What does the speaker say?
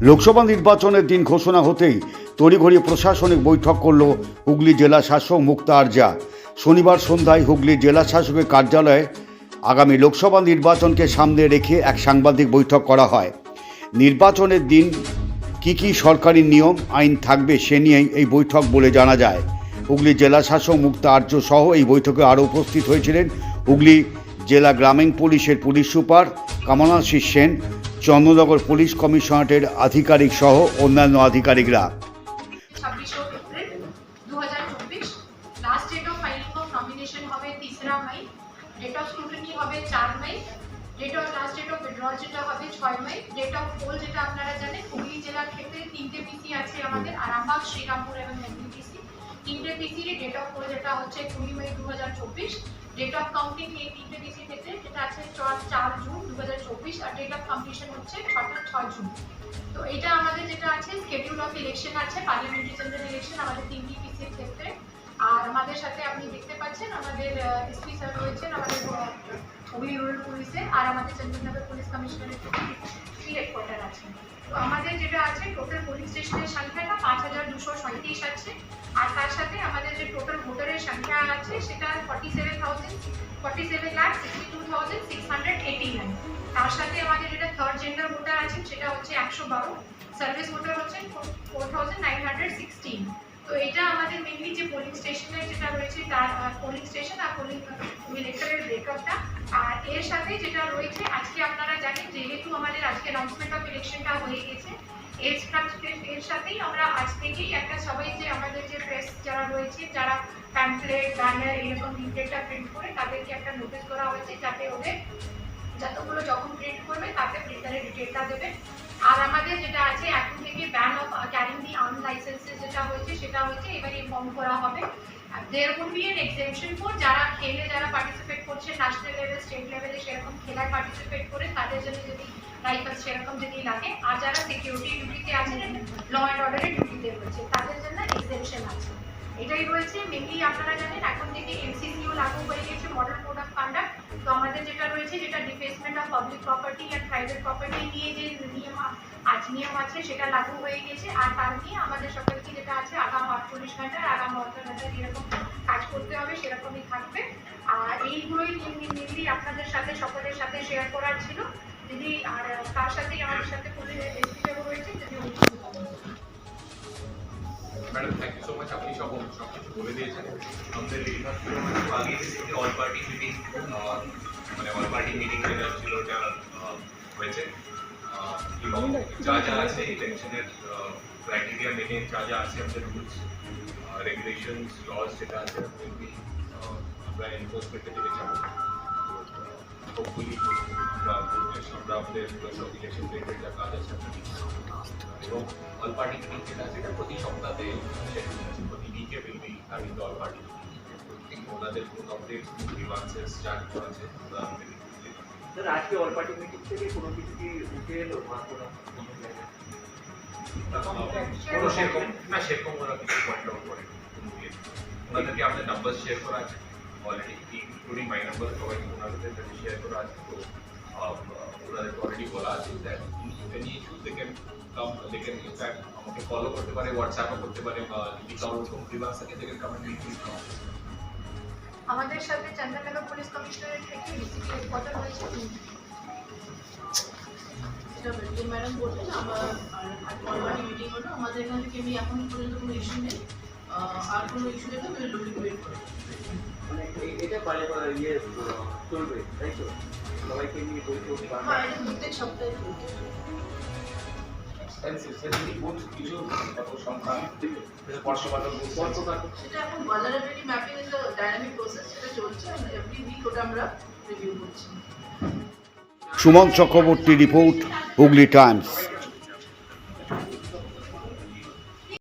লোকসভা নির্বাচনের দিন ঘোষণা হতেই তড়িঘড়ি প্রশাসনিক বৈঠক করল হুগলি জেলা শাসক মুক্তা আরজা শনিবার সন্ধ্যায় হুগলি জেলা শাসকের কার্যালয়ে আগামী লোকসভা নির্বাচনকে সামনে রেখে এক সাংবাদিক বৈঠক করা হয়। নির্বাচনের দিন কি কি সরকারি নিয়ম, আইন থাকবে সে নিয়েই এই বৈঠক বলে জানা যায়। হুগলি জেলা শাসক মুক্তা আর্য সহ এই বৈঠকে আরও উপস্থিত হয়েছিলেন হুগলি জেলা গ্রামীণ পুলিশের police super Kamanashis Sen Chandannagar police কমিশনারেটের আধিকারিক সহ অন্যান্য আধিকারিকরা। যেটা আপনারা জানেন, হুগলি জেলার ক্ষেত্রে তিনটে পিসি আছে আমাদের, আরামবাগ, শ্রীরামপুর এবং তিনটে তিথির ডেট অফ করে যেটা হচ্ছে কুড়ি মে দু হাজার চব্বিশ ডেট অফ কাউন্টিং এই তিনটে পিসি ক্ষেত্রে যেটা আছে চার জুন দু হাজার চব্বিশ আর ডেট অফ কম্পিটিশন হচ্ছে ছটা, ছয় জুন। তো এটা আমাদের যেটা আছে স্কেডিউল অফ ইলেকশন আছে পার্লামেন্টারি জেনারেল ইলেকশন আমাদের তিনটি পিসির ক্ষেত্রে। আর আমাদের সাথে আপনি দেখতে পাচ্ছেন, আমাদের এসপি স্যার রয়েছেন, আমাদের হুগলি রুরাল পুলিশে আর আমাদের চন্দননগর পুলিশ কমিশনারের থ্রি হেডকোয়ার্টার আছে। তো আমাদের যেটা আছে টোটাল পুলিশ স্টেশনের সংখ্যাটা পাঁচ হাজার দুশো সাঁত্রিশ আছে। আর তার সাথে আমাদের যে টোটাল ভোটারের সংখ্যা আছে, সেটা forty seven thousand forty seven lakh sixty two thousand six hundred eighty nine তার সাথে আমাদের যেটা থার্ড জেন্ডার ভোটার আছে, সেটা হচ্ছে একশো বারো। সার্ভিস ভোটার হচ্ছে four thousand nine hundred sixteen আমাদের যে পোলিং স্টেশনের যেটা রয়েছে, তার পোলিং স্টেশন আর পোলিং ইলেক্টরের ব্রেকআপটা আর এর সাথে যেটা রয়েছে, আজকে আপনারা জানেন, যেহেতু আমাদের আজকে অ্যানাউন্সমেন্ট অফ ইলেকশনটা হয়ে গেছে, এর এর সাথেই আমরা আজ থেকেই একটা সবাই যে আমাদের যে প্রেস যারা রয়েছে, যারা প্যাম্পলেট ব্যানার এরকম লিফলেটটা প্রিন্ট করে, তাদেরকে একটা নোটিশ করা হয়েছে, যাতে ওদের যতগুলো যখন প্রিন্ট করবে, তাতে প্রিন্টারের ডিটেলটা দেবে। আর আমাদের যেটা আছে, এখন থেকে ban of carrying the arm যেটা হয়েছে, সেটা হয়েছে, এবারে ইনফর্ম করা হবে। There would be an exemption for যারা খেলে, যারা পার্টিসিপেট করছে ন্যাশনাল লেভেল স্টেট লেভেলে সেরকম খেলায় পার্টিসিপেট করে, তাদের জন্য যদি রাইফেল সেরকম যদি লাগে, আর যারা সিকিউরিটি ডিউটিতে আছে ল অ্যান্ড অর্ডারের ডিউটিতে রয়েছে, তাদের জন্য এক্সেমশন আছে। এটাই রয়েছে মেনলি আপনারা জানেন, এখন থেকে এমসিসিও লাগু হয়ে গেছে মডেল কোড অফ কন্ডাক্ট তো আমাদের যেটা রয়েছে, যেটা of public property and private property নিয়ে যে নিয়ম আজ নিয়ম আছে, সেটা লাগু হয়ে গেছে। আর তার নিয়ে আমাদের সকলকে যেটা আছে, আগাম আটচল্লিশ ঘণ্টা আগাম ঘণ্টা যেরকম কাজ করতে হবে, সেরকমই থাকবে। আর এইগুলোই মেনলি আপনাদের সাথে, সকলের সাথে শেয়ার করার ছিল। যদি আর তার সাথেই আমাদের সাথে পুলিশ এসপি রয়েছে, যদি। Madam thank you so much আপনি সব সব কিছু বলে দিয়েছেন। আমাদের আগে অল পার্টি মিটিং মানে অল পার্টি মিটিং যেটা ছিল ওটা আহ, হয়েছে। আহ, এবং যা যা আছে ইলেকশনের ক্রাইটেরিয়া মেনে যা যা আছে আমাদের রুলস রেগুলেশনস লস যেটা আছে এমনি আমরা এনফোর্সমেন্টের দিকে যাব হোপফুলি আমরা আমরা আমাদের সব ইলেকশন রিলেটেড যা কাজ আছে আমরা এবং অল পার্টি মিটিং যেটা আছে এটা প্রতি সপ্তাহে schedule আছে প্রতি উইকে will be having the all party meeting ওনাদের কোনো আপডেটস গ্রিভান্সেস যা কিছু আছে স্যার আজকে অল পার্টি মিটিং থেকে কোনো কিছু কি উঠে এলো বা কোনো কোনো সেরকম না সেরকম ওরা কিছু পয়েন্ট আউট করে ওনাদেরকে আমাদের নাম্বার শেয়ার করা আছে অলরেডি ইনক্লুডিং মাই নাম্বার সবাই ওনাদের সাথে শেয়ার করা আছে তো আহ, অলরেডি বলা আছে that any issues they can come they can in fact আমাকে ফলো করতে পারে হোয়াটসঅ্যাপও করতে পারে বা যদি কারোর কোনো গ্রিভান্স থাকে দে ক্যান কাম আমাদের সাথে চন্দননগর পুলিশ কমিশনারের থেকে ডিসিপি হেডকোয়ার্টার হয়েছে। যেটা ম্যাডাম বললেন আমার অলরেডি মিটিং হলো আমাদের এখান থেকে এমনি এখন পর্যন্ত কোনো ইস্যু নেই। আর কোনো ইস্যু নেই তো লুকিং ওয়েট করে মানে এটা পারে ইয়ে চলবে তাই তো? সবাইকে নিয়ে বৈঠক হ্যাঁ এটা প্রত্যেক সপ্তাহে চলছে স্বল্পকালীন সেটা এখন vulnerability mapping is a dynamic process সেটা চলছে এভরি উইক ওটা আমরা রিভিউ করছি। Suman Chakraborty report Hooghly Times